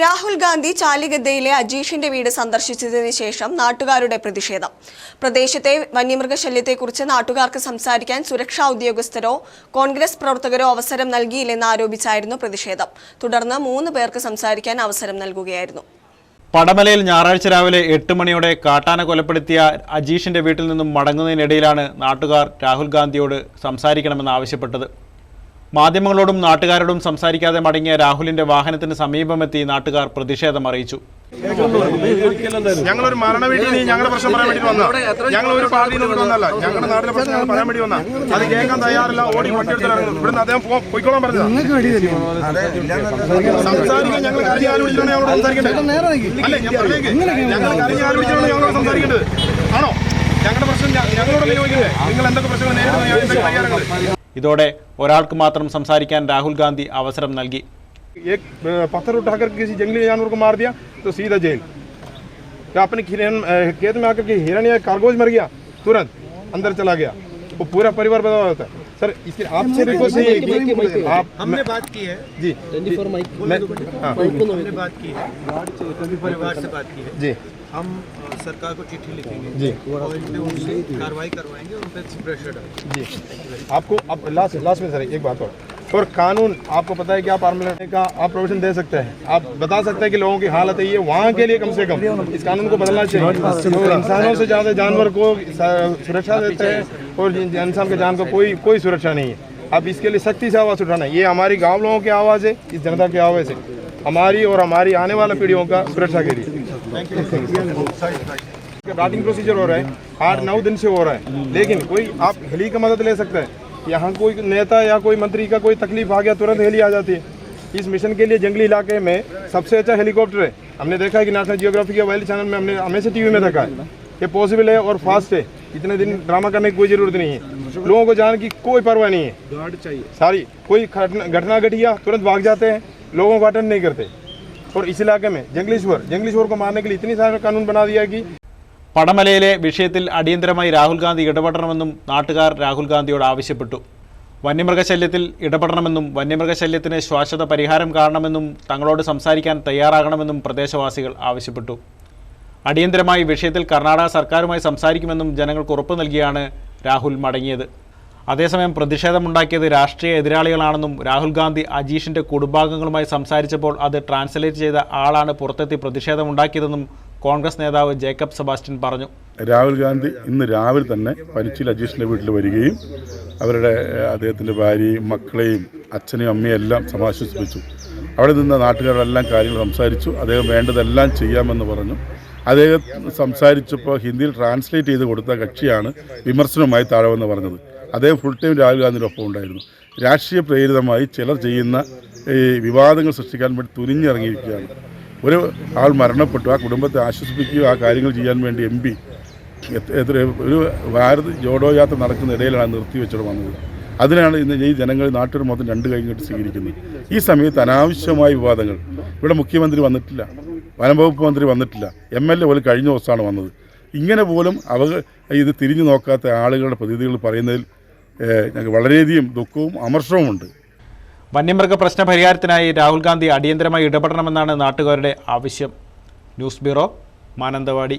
രാഹുൽ ഗാന്ധി ചാലിഗദ്ദയിലെ അജീഷിന്റെ വീട് സന്ദർശിച്ചതിന് ശേഷം നാട്ടുകാരുടെ പ്രതിഷേധം. പ്രദേശത്തെ വന്യമൃഗശല്യത്തെക്കുറിച്ച് നാട്ടുകാർക്ക് സംസാരിക്കാൻ സുരക്ഷാ ഉദ്യോഗസ്ഥരോ കോൺഗ്രസ് പ്രവർത്തകരോ അവസരം നൽകിയില്ലെന്ന് ആരോപിച്ചായിരുന്നു പ്രതിഷേധം. തുടർന്ന് മൂന്ന് പേർക്ക് സംസാരിക്കാൻ അവസരം നൽകുകയായിരുന്നു. പടമലയിൽ ഞായറാഴ്ച രാവിലെ എട്ട് മണിയോടെ കാട്ടാന കൊലപ്പെടുത്തിയ അജീഷിന്റെ വീട്ടിൽ നിന്നും മടങ്ങുന്നതിനിടയിലാണ് നാട്ടുകാർ രാഹുൽ ഗാന്ധിയോട് സംസാരിക്കണമെന്ന് ആവശ്യപ്പെട്ടത്. മാധ്യമങ്ങളോടും നാട്ടുകാരോടും സംസാരിക്കാതെ മടങ്ങിയ രാഹുലിന്റെ വാഹനത്തിന് സമീപമെത്തി നാട്ടുകാർ പ്രതിഷേധം അറിയിച്ചു. ഞങ്ങളൊരു മരണ വീട്ടിൽ ഞങ്ങളുടെ പ്രശ്നം പറയാൻ വേണ്ടി വന്ന ഞങ്ങൾ ഒരു പാർട്ടിയിൽ നിന്ന് വന്നല്ല ഞങ്ങളുടെ നാട്ടിലെ പ്രശ്നം ഞങ്ങൾ പറയാൻ വേണ്ടി വന്ന അത് കേൾക്കാൻ തയ്യാറില്ല. ഓടി വണ്ടിയെടുത്ത് ഇറങ്ങുന്നു ഇവിടുന്ന് അദ്ദേഹം പോയിക്കോളാൻ പറഞ്ഞത്. സംസാരിക്കാൻ ഞങ്ങൾ ഞങ്ങളോട് സംസാരിക്കേണ്ടത്? അല്ലേ ഞാൻ പറഞ്ഞേക്ക് ഞങ്ങൾ ഞങ്ങളോട് സംസാരിക്കേണ്ടത്? ആണോ? ഞങ്ങളുടെ പ്രശ്നം ഞങ്ങളോട് ചോദിക്കുന്നത് നിങ്ങൾ എന്തൊക്കെ പ്രശ്നങ്ങൾ നേരിടുന്ന? ഇതോടെ ഒരാൾക്ക് മാത്രം സംസാരിക്കാൻ രാഹുൽ ഗാന്ധി അവസരം നൽകി एक अ, पत्थर उठाकर किसी जंगली जानवर को मार दिया तो सीधा जेल या अपने हिरन अ, खेत में आकर के हिरन या खरगोश मर गया तुरंत अंदर चला गया वो पूरा परिवार बता होता है सर इसके आपसे रिक्वेस्ट है कि आप हमने बात की है जी मैं हाँ, हमने बात की है परिवार से बात की है जी हम सरकार को चिट्ठी लिखेंगे। जी। और इन पे उनसे कार्रवाई करवाएँगे उन पे प्रेशर डालेंगे। जी। आपको आप लास्ट लास्ट में सर एक बात और। और कानून आपको पता है कि आप आर्मी लड़ने का आप प्रोविज़न दे सकते हैं। आप बता सकते हैं कि लोगों की हालत है ये वहाँ के लिए कम से कम। इस कानून को बदलना चाहिए। तो इंसानों से ज़्यादा जानवर को सुरक्षा देते हैं और इंसान के जान को कोई कोई सुरक्षा नहीं है। अब इसके लिए सख्ती से आवाज़ उठाना। ये हमारी गाँव लोगों की आवाज़ है इस जनता की आवाज़ है। हमारी और हमारी आने वाले पीढ़ियों का सुरक्षा के लिए। राटिंग प्रोसीजर हो रहा है। आठ नौ दिन से हो रहा है। लेकिन कोई आप हेली का मदद ले सकते हैं। यहाँ कोई नेता या कोई मंत्री का कोई तकलीफ़ आ गया तुरंत हेली आ जाती है। इस मिशन के लिए जंगली इलाके में सबसे अच्छा हेलीकॉप्टर है। हमने देखा है कि नेशनल जियोग्राफी के वाइल्ड चैनल में हमने हमेशा टीवी में देखा है। ये पॉसिबल है और फास्ट है। इतने दिन ड्रामा करने की कोई ज़रूरत नहीं है। लोगों को जान की कोई परवाह नहीं है। गार्ड चाहिए। सारी कोई घटना घटिया तुरंत भाग जाते हैं। लोगों को अटेंड नहीं करते। और इस इलाके में जंगलीश्वर जंगलीश्वर को मारने के लिए इतनी सारा कानून बना दिया कि പടമലയിലെ വിഷയത്തിൽ അടിയന്തരമായി രാഹുൽ ഗാന്ധി ഇടപെടണമെന്നും നാട്ടുകാർ രാഹുൽ ഗാന്ധിയോട് ആവശ്യപ്പെട്ടു വന്യമൃഗശല്യത്തിൽ ഇടപെടണമെന്നും വന്യമൃഗശല്യത്തിന് ശാശ്വത പരിഹാരം കാണണമെന്നും തങ്ങളോട് സംസാരിക്കാൻ തയ്യാറാകണമെന്നും പ്രദേശവാസികൾ ആവശ്യപ്പെട്ടു അടിയന്തരമായി വിഷയത്തിൽ കർണാടക സർക്കാരുമായി സംസാരിക്കുമെന്നും ജനങ്ങൾക്ക് ഉറപ്പു നൽകിയാണ് രാഹുൽ മടങ്ങിയത് അതേസമയം പ്രതിഷേധമുണ്ടാക്കിയത് രാഷ്ട്രീയ എതിരാളികളാണെന്നും രാഹുൽ ഗാന്ധി അജീഷിന്റെ കുടുംബാംഗങ്ങളുമായി സംസാരിച്ചപ്പോൾ അത് ട്രാൻസ്ലേറ്റ് ചെയ്ത ആളാണ് പുറത്തെത്തി പ്രതിഷേധമുണ്ടാക്കിയതെന്നും കോൺഗ്രസ് നേതാവ് ജേക്കബ് സെബാസ്റ്റ്യൻ പറഞ്ഞു. രാഹുൽ ഗാന്ധി ഇന്ന് രാവിലെ തന്നെ പനിച്ചിൽ അജീഷിന്റെ വീട്ടിൽ വരികയും അവരുടെ അദ്ദേഹത്തിന്റെ ഭാര്യയും മക്കളെയും അച്ഛനെയും അമ്മയും എല്ലാം സമാശ്വസിപ്പിച്ചു. അവിടെ നിന്ന് നാട്ടുകാരെല്ലാം കാര്യങ്ങൾ സംസാരിച്ചു. അദ്ദേഹം വേണ്ടതെല്ലാം ചെയ്യാമെന്ന് പറഞ്ഞു. അദ്ദേഹം സംസാരിച്ചപ്പോൾ ഹിന്ദിയിൽ ട്രാൻസ്ലേറ്റ് ചെയ്ത് കൊടുത്ത കക്ഷിയാണ് വിമർശനവുമായി താഴെ പറഞ്ഞത്. അദ്ദേഹം ഫുൾ ടൈം രാഹുൽ ഗാന്ധിയുടെ ഒപ്പം ഉണ്ടായിരുന്നു. രാഷ്ട്രീയ പ്രേരിതമായി ചിലർ ചെയ്യുന്ന ഈ വിവാദങ്ങൾ സൃഷ്ടിക്കാൻ വേണ്ടി തുനിഞ്ഞിറങ്ങിയിരിക്കുകയാണ്. ഒരു ആൾ മരണപ്പെട്ടു ആ കുടുംബത്തെ ആശ്വസിപ്പിക്കുക ആ കാര്യങ്ങൾ ചെയ്യാൻ വേണ്ടി എം പി എത്ര ഒരു ഭാരത് ജോഡോ യാത്ര നടക്കുന്ന ഇടയിലാണ് നിർത്തി വെച്ചോട് വന്നത്. അതിനാണ് ഇന്ന് ഈ ജനങ്ങൾ നാട്ടുകാർ മൊത്തം രണ്ട് കൈ കെട്ടി സ്വീകരിക്കുന്നത്. ഈ സമയത്ത് അനാവശ്യമായ വിവാദങ്ങൾ. ഇവിടെ മുഖ്യമന്ത്രി വന്നിട്ടില്ല വനംവകുപ്പ് മന്ത്രി വന്നിട്ടില്ല. എം എൽ എ പോലും കഴിഞ്ഞ ദിവസമാണ് വന്നത്. ഇങ്ങനെ പോലും അവർ ഇത് തിരിഞ്ഞു നോക്കാത്ത ആളുകളുടെ പ്രതിനിധികൾ പറയുന്നതിൽ ഞങ്ങൾക്ക് വളരെയധികം ദുഃഖവും അമർഷവുമുണ്ട്. വന്യമൃഗ പ്രശ്ന പരിഹാരത്തിനായി രാഹുൽ ഗാന്ധി അടിയന്തരമായി ഇടപെടണമെന്നാണ് നാട്ടുകാരുടെ ആവശ്യം. News bureau Mananthavady.